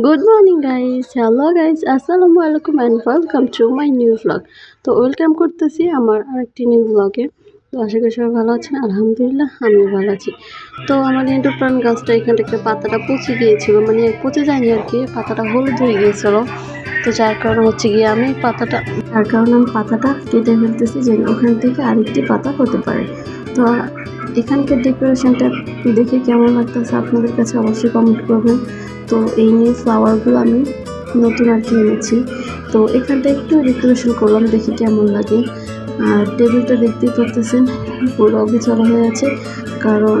Good morning guys hello guys আসসালামু আলাইকুম and welcome to my new blog তো welcome করতেছি আমার আরেকটি নিউ ব্লগে তো আশা করি সবাই ভালো আছেন। আলহামদুলিল্লাহ, আমিও ভালো আছি। তো আমার ইন্টারপ্রাণ গাছটা এখান থেকে পাতাটা পচে গিয়েছিল। মানে পচে যায়নি আর কি, পাতাটা হলুদ হয়ে গিয়েছিল। তো যার কারণে হচ্ছে গিয়ে আমি পাতাটা, যার কারণে আমি পাতাটা কেটে ফেলতেছি যে ওখান থেকে আরেকটি পাতা হতে পারে। তো এখানকার ডেকোরেশনটা দেখে কেমন লাগতেছে আপনাদের কাছে অবশ্যই কমেন্ট করবেন। তো এই নিয়ে ফ্লাওয়ারগুলো আমি নতুন আর কি এনেছি। তো এখানটা একটু ডেকোরেশন করলাম, দেখি কেমন লাগে। আর টেবিলটা দেখতেই পারতেছেন, পুরো অবিচলা হয়ে আছে। কারণ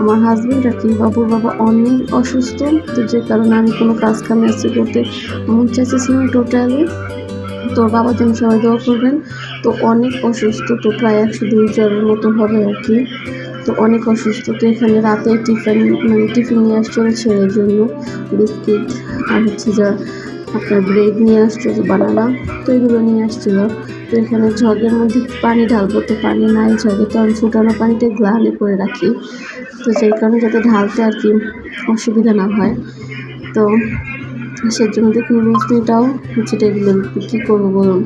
আমার হাজব্যান্ড আর কি, বাবুর বাবা অনেক অসুস্থ, তো যে কারণে আমি কোনো কাজ কামে আসছি করতে মন চাইতেছিলাম টোটালি তো বাবার জন্য সবাই দোয়া করবেন, তো অনেক অসুস্থ, তো প্রায় একশো দুই জ্বরের মতো হবে আর কি। তো অনেক অসুস্থ, তো এখানে রাতে টিফিন মানে টিফিন নিয়ে আসছিল ছেলের জন্য, বিস্কিট আর হচ্ছে যা আপনার ব্রেড নিয়ে আসছে, যে বানানা, তো এগুলো নিয়ে আসছিল। তো এখানে ঝগের মধ্যে পানি ঢালবো, তো পানি নাই ঝগে, তো আমি ফুটানো পানিটা গ্লানে করে রাখি। তো সেই কারণে যাতে ঢালতে আর কি অসুবিধা না হয়। তো সেজন্য দেখুন রোজনিটাও হচ্ছে এগুলো কী করব বলুন?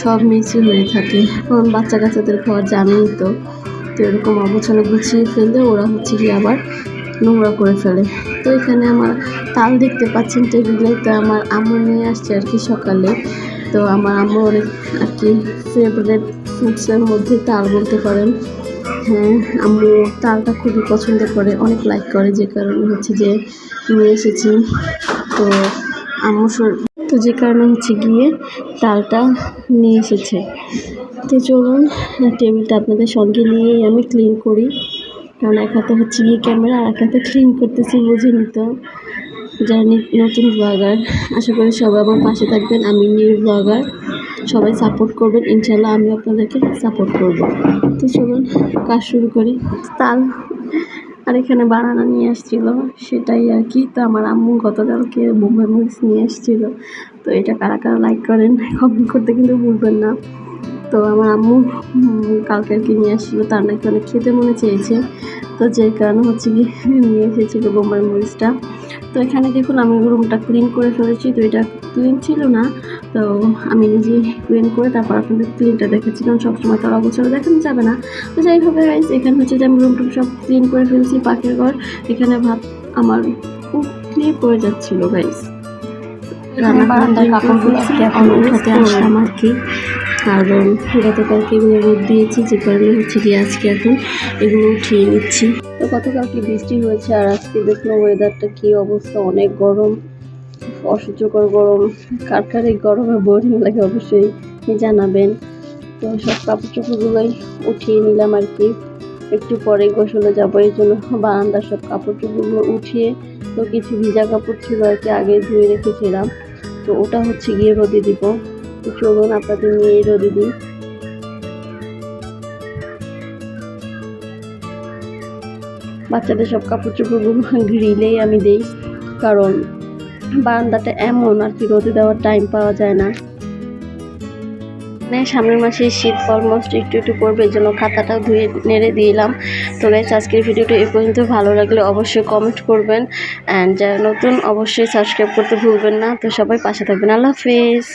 সব মিক্সই হয়ে থাকে। কারণ বাচ্চা কাচ্চাদের খাওয়ার জানেই তো তো এরকম অবছরে গুছিয়ে ফেললে ওরা হচ্ছে কি আবার নোংরা করে ফেলে। তো এখানে আমার তাল দেখতে পাচ্ছেন টেবিলে, তো আমার আম্মু নিয়ে আসছে আর কি সকালে। তো আমার আম্মু অনেক আর কি ফেভারেট ফুডসের মধ্যে তাল বলতে পারেন। হ্যাঁ আম্মু তালটা খুবই পছন্দ করে, অনেক লাইক করে, যে কারণে হচ্ছে যে নিয়ে এসেছি। তো আম্মু তো যে কারণে হচ্ছে গিয়ে তালটা নিয়ে এসেছে। তো চলুন, টেবিলটা আপনাদের সঙ্গে নিয়েই আমি ক্লিন করি। কারণ এক হাতে হচ্ছে গিয়ে ক্যামেরা আর এক হাতে ক্লিন করতেছি, বুঝে নিত যারা নতুন ব্লগার আশা করি সবাই আমার পাশে থাকবেন, আমি নিউ ব্লগার সবাই সাপোর্ট করবেন ইনশাল্লাহ আমি আপনাদেরকে সাপোর্ট করব। তো চলুন, কাজ শুরু করি। তাল আর এখানে বানানা নিয়ে আসছিল, সেটাই আর কি। তো আমার আম্মু গতকালকে বোম্বাই মুভিস নিয়ে আসছিল। তো এটা কারা কারা লাইক করেন কমেন্ট করতে কিন্তু ভুলবেন না। তো আমার আম্মু কালকে আর কি নিয়ে আসছিল তার নাকি অনেক খেতে মনে চেয়েছে। তো যে কারণে হচ্ছে কি নিয়ে এসেছিল বোম্বাই মরিচটা। তো এখানে দেখুন আমি রুমটা ক্লিন করে ফেলেছি তো এটা ক্লিন ছিল না। তো আমি নিজে ক্লিন করে তারপর আপনাদের ক্লিনটা দেখেছিলাম সবসময় তারা অবসরে দেখানো যাবে না। তো যাই হোক গাইজ এখানে হচ্ছে যে আমি রুম টুম সব ক্লিন করে ফেলছি পাখির ঘর। এখানে ভাত আমার খুব ক্লিন করে যাচ্ছিল গাইজ রান্না বারান্দার কাপড়গুলো এখন উঠাতে আসলাম আর কি। কারণ গতকালকে এগুলো রোদ দিয়েছি, যে কারণে হচ্ছে কি আজকে এখন এগুলো উঠিয়ে নিচ্ছি। তো গতকালকে বৃষ্টি হয়েছে আর আজকে দেখল ওয়েদারটা কি অবস্থা, অনেক গরম, অসহ্যকর গরম, কার কার এই গরমে বোরিং লাগে অবশ্যই জানাবেন। তো সব কাপড় চোপড়গুলোই উঠিয়ে নিলাম আর কি। একটু পরে গোসলে যাব, এই জন্য বারান্দার সব কাপড় চোপড়গুলো উঠিয়ে তো কিছু ভিজা কাপড় ছিল আর কি আগে ধুয়ে রেখেছিলাম। তো ওটা হচ্ছে গিয়ে রোদে দিব। তো চলুন আপনাদের নিয়ে রোদে দিই বাচ্চাদের সব কাপড় চোপড়গুলো গ্রিলেই আমি দিই, কারণ বারান্দাটা এমন, আর কি রোদে দেওয়ার টাইম পাওয়া যায় না। মানে সামনের মাসে শীত অলমোস্ট একটু একটু পড়বে, এই জন্য খাতাটা ধুয়ে নেড়ে দিলাম। তো গাইজ আজকের ভিডিওটা এ পর্যন্ত। ভালো লাগলে অবশ্যই কমেন্ট করবেন। অ্যান্ড যারা নতুন, অবশ্যই সাবস্ক্রাইব করতে ভুলবেন না। তো সবাই পাশে থাকবেন। আল্লাহ হাফিজ।